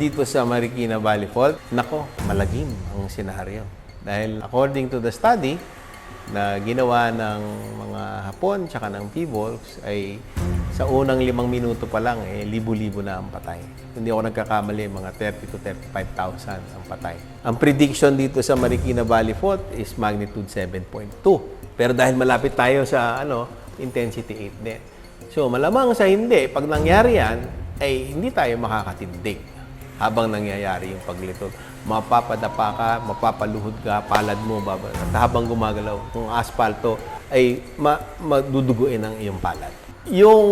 dito sa Marikina Valley Fault, nako, malagim ang senaryo. Dahil according to the study na ginawa ng mga Hapon tsaka ng PBOLS ay sa unang limang minuto pa lang, eh, libo-libo na ang patay. Hindi ako nagkakamali, mga 30 to 35,000 ang patay. Ang prediction dito sa Marikina Valley Fault is magnitude 7.2. Pero dahil malapit tayo sa ano, intensity 8 din. So malamang sa hindi, pag nangyari yan, ay hindi tayo makakatindig habang nangyayari yung paglitod. Mapapadapa ka, mapapaluhod ka, palad mo, baba, at habang gumagalaw yung asfalto, ay ma maduduguin ang iyong palad. Yung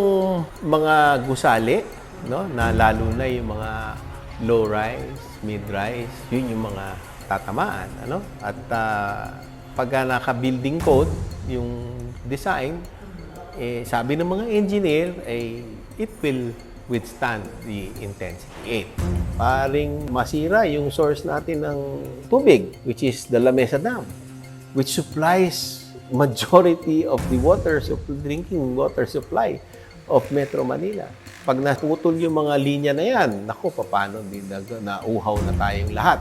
mga gusali, no, na lalo na yung mga low rise, mid rise, yun yung mga tatamaan, ano? At ah, pagka naka-building code, yung design, eh, sabi ng mga engineer, ay it will withstand the intensity 8. Paring masira yung source natin ng tubig, which is the Lamesa Dam, which supplies majority of the water, sup- drinking water supply of Metro Manila. Pag naputol yung mga linya na yan, naku, paano, di, nag- nauhaw na tayong lahat.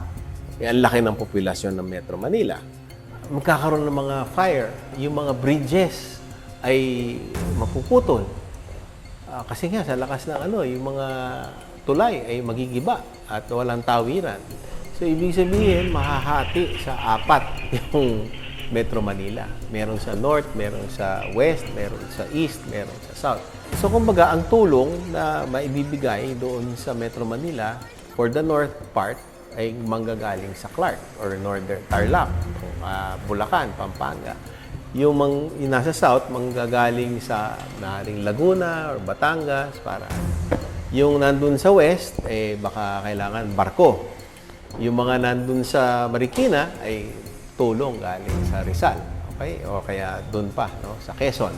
Eh, ang laki ng populasyon ng Metro Manila. Magkakaroon ng mga fire, yung mga bridges ay mapuputol. Ah, kasi nga, sa lakas ng ano, yung mga tulay ay magigiba at walang tawiran. So, ibig sabihin, mahahati sa apat yung Metro Manila. Meron sa north, meron sa west, meron sa east, meron sa south. So, kumbaga, ang tulong na maibibigay doon sa Metro Manila for the north part ay manggagaling sa Clark or Northern Tarlac, ah, Bulacan, Pampanga. Yung, mang, yung nasa south, manggagaling sa naring Laguna or Batangas para yung nandun sa west, eh baka kailangan barko. Yung mga nandun sa Marikina ay tulong galing sa Rizal. Okay? O kaya doon pa, no? sa Quezon.